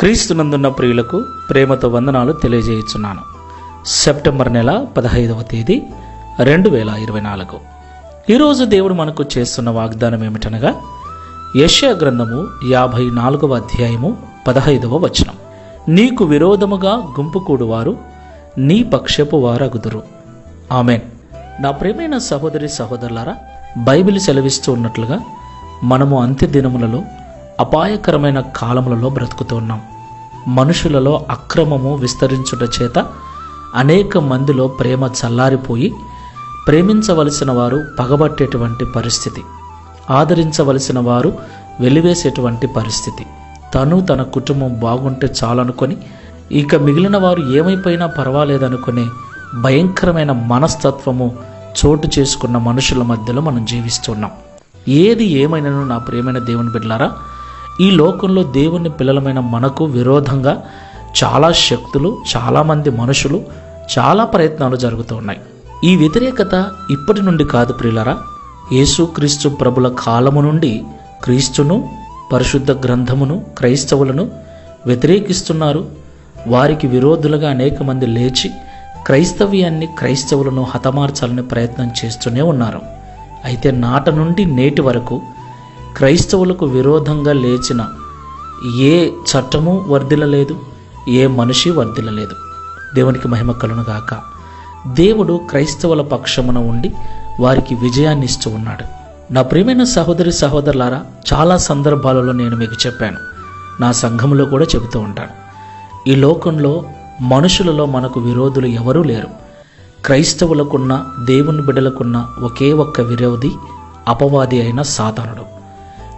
క్రీస్తునందున్న ప్రియులకు ప్రేమతో వందనాలు తెలియజేయుచున్నాను. సెప్టెంబర్ నెల పదహైదవ తేదీ రెండు వేల ఇరవై నాలుగు. ఈరోజు దేవుడు మనకు చేస్తున్న వాగ్దానం ఏమిటనగా యశ్యా గ్రంథము యాభై నాలుగవ అధ్యాయము పదహైదవ వచనం. నీకు విరోధముగా గుంపుకూడువారు నీ పక్షపు వారగుదురు. ఆమెన్. నా ప్రేమైన సహోదరి సహోదరులారా బైబిల్ సెలవిస్తూ ఉన్నట్లుగా మనము అంత్య దినములలో అపాయకరమైన కాలములలో బ్రతుకుతున్నాం మనుషులలో అక్రమము విస్తరించుట చేత అనేక మందిలో ప్రేమ చల్లారిపోయి ప్రేమించవలసిన వారు పగబట్టేటువంటి పరిస్థితి. ఆదరించవలసిన వారు వెలివేసేటువంటి పరిస్థితి. తను తన కుటుంబం బాగుంటే చాలనుకొని ఇక మిగిలిన వారు ఏమైపోయినా పర్వాలేదనుకునే భయంకరమైన మనస్తత్వము చోటు చేసుకున్న మనుషుల మధ్యలో మనం జీవిస్తున్నాం. ఏది ఏమైనాను నా ప్రేమైన దేవుని బిడ్డలారా ఈ లోకంలో దేవుని పిల్లలమైన మనకు విరోధంగా చాలా శక్తులు చాలామంది మనుషులు చాలా ప్రయత్నాలు జరుగుతూ ఉన్నాయి. ఈ వ్యతిరేకత ఇప్పటి నుండి కాదు ప్రియులరా. యేసుక్రీస్తు ప్రభుల కాలము నుండి క్రీస్తును పరిశుద్ధ గ్రంథమును క్రైస్తవులను వ్యతిరేకిస్తున్నారు. వారికి విరోధులుగా అనేక మంది లేచి క్రైస్తవ్యాన్ని క్రైస్తవులను హతమార్చాలని ప్రయత్నం చేస్తూనే ఉన్నారు. అయితే నాట నుండి నేటి వరకు క్రైస్తవులకు విరోధంగా లేచిన ఏ చట్టము వర్ధిలలేదు ఏ మనిషి వర్ధిలలేదు దేవునికి మహిమ కలునుగాక దేవుడు క్రైస్తవుల పక్షమున ఉండి వారికి విజయాన్ని ఇస్తూ ఉన్నాడు. నా ప్రియమైన సహోదరి సహోదరులారా చాలా సందర్భాలలో నేను మీకు చెప్పాను. నా సంఘంలో కూడా చెబుతూ ఉంటాను. ఈ లోకంలో మనుషులలో మనకు విరోధులు ఎవరూ లేరు. క్రైస్తవులకున్న దేవుని బిడ్డలకున్న ఒకే ఒక్క విరోధి అపవాది అయిన సాతానుడు.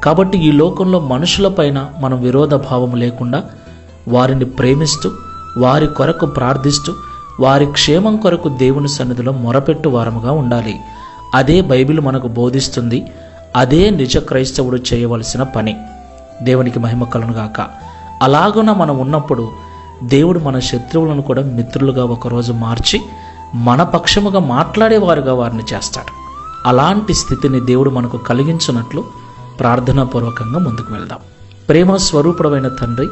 కాబట్టి ఈ లోకంలో మనుషులపైన మనం విరోధ భావం లేకుండా వారిని ప్రేమిస్తూ వారి కొరకు ప్రార్థిస్తూ వారి క్షేమం కొరకు దేవుని సన్నిధిలో మొరపెట్టు వారముగా ఉండాలి. అదే బైబిల్ మనకు బోధిస్తుంది. అదే నిజ క్రైస్తవుడు చేయవలసిన పని. దేవునికి మహిమ కలనుగాక అలాగున మనం ఉన్నప్పుడు దేవుడు మన శత్రువులను కూడా మిత్రులుగా ఒకరోజు మార్చి మన పక్షముగా మాట్లాడేవారుగా వారిని చేస్తాడు. అలాంటి స్థితిని దేవుడు మనకు కలిగించినట్లు ప్రార్థనాపూర్వకంగా ముందుకు వెళ్దాం. ప్రేమ స్వరూపుడమైన తండ్రి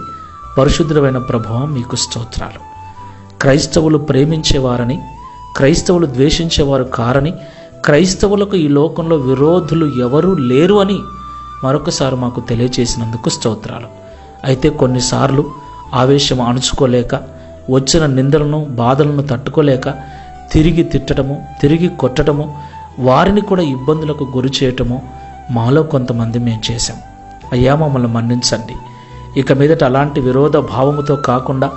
పరిశుద్ధుడమైన ప్రభావం మీకు స్తోత్రాలు. క్రైస్తవులు ప్రేమించేవారని క్రైస్తవులు ద్వేషించేవారు కారని క్రైస్తవులకు ఈ లోకంలో విరోధులు ఎవరూ లేరు అని మరొకసారి మాకు తెలియచేసినందుకు స్తోత్రాలు. అయితే కొన్నిసార్లు ఆవేశం అణుచుకోలేక వచ్చిన నిందలను బాధలను తట్టుకోలేక తిరిగి తిట్టడము తిరిగి కొట్టడము వారిని కూడా ఇబ్బందులకు గురి చేయటము మాలో కొంతమంది మేము చేశాం. అయ్యా మమ్మల్ని మన్నించండి. ఇక మీదట అలాంటి విరోధ భావముతో కాకుండా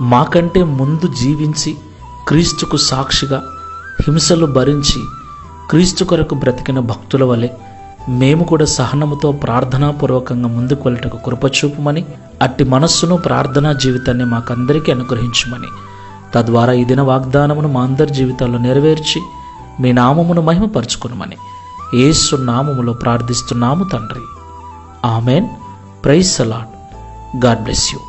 మాకంటే ముందు జీవించి క్రీస్తుకు సాక్షిగా హింసలు భరించి క్రీస్తు కొరకు బ్రతికిన భక్తుల వలె మేము కూడా సహనముతో ప్రార్థనాపూర్వకంగా ముందుకు వెళ్ళటకు కృపచూపమని అట్టి మనస్సును ప్రార్థనా జీవితాన్ని మాకందరికీ అనుగ్రహించమని తద్వారా ఈ దిన వాగ్దానమును మా అందరి జీవితాల్లో నెరవేర్చి మీ నామమును మహిమపరచుకునమని ఏసు నామములో ప్రార్థిస్తున్నాము తండ్రి. Amen. Praise the lord god bless you.